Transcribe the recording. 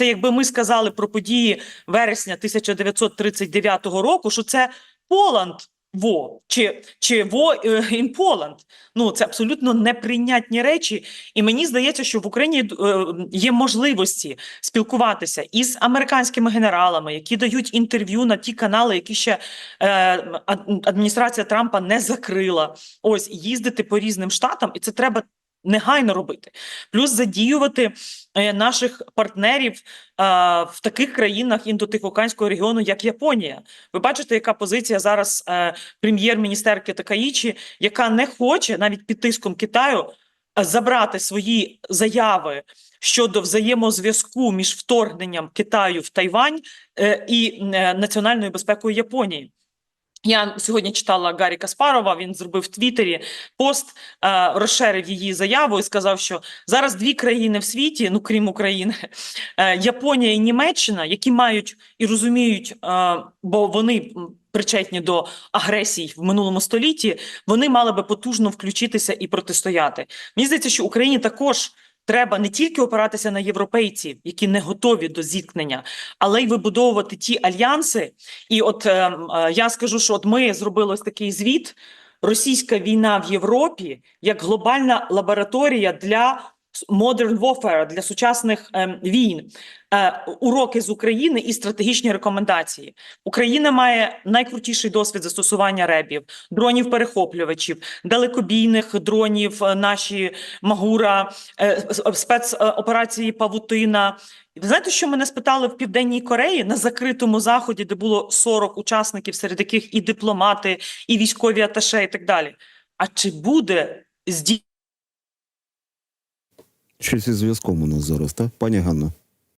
Це якби ми сказали про події вересня 1939 року, що це Поланд во чи, чи во е, in Poland. Ну це абсолютно неприйнятні речі. І мені здається, що в Україні е, є можливості спілкуватися із американськими генералами, які дають інтерв'ю на ті канали, які ще е, адміністрація Трампа не закрила. Ось їздити по різним штатам, і це треба негайно робити. Плюс задіювати е, наших партнерів в таких країнах індотихоокеанського регіону, як Японія. Ви бачите, яка позиція зараз е, прем'єр-міністерки Такаїчі, яка не хоче навіть під тиском Китаю е, забрати свої заяви щодо взаємозв'язку між вторгненням Китаю в Тайвань і національною безпекою Японії. Я сьогодні читала Гаррі Каспарова. Він зробив в Твіттері пост, е, розширив її заяву і сказав, що зараз дві країни в світі, ну крім України, е, Японія і Німеччина, які мають і розуміють, е, бо вони причетні до агресій в минулому столітті, вони мали би потужно включитися і протистояти. Мені здається, що Україні також. Треба не тільки опиратися на європейців, які не готові до зіткнення, але й вибудовувати ті альянси. І от е, е, я скажу, що от ми зробили ось такий звіт: російська війна в Європі як глобальна лабораторія для modern warfare, для сучасних е, війн. Е, уроки з України і стратегічні рекомендації. Україна має найкрутіший досвід застосування ребів, дронів перехоплювачів, далекобійних дронів, е, наші Магура, е, спецоперації Павутина. Ви знаєте, що мене спитали в Південній Кореї на закритому заході, де було 40 учасників, серед яких і дипломати, і військові аташе, і так далі. А чи буде здійснено Щось із зв'язком у нас зараз, так? Пані Ганно.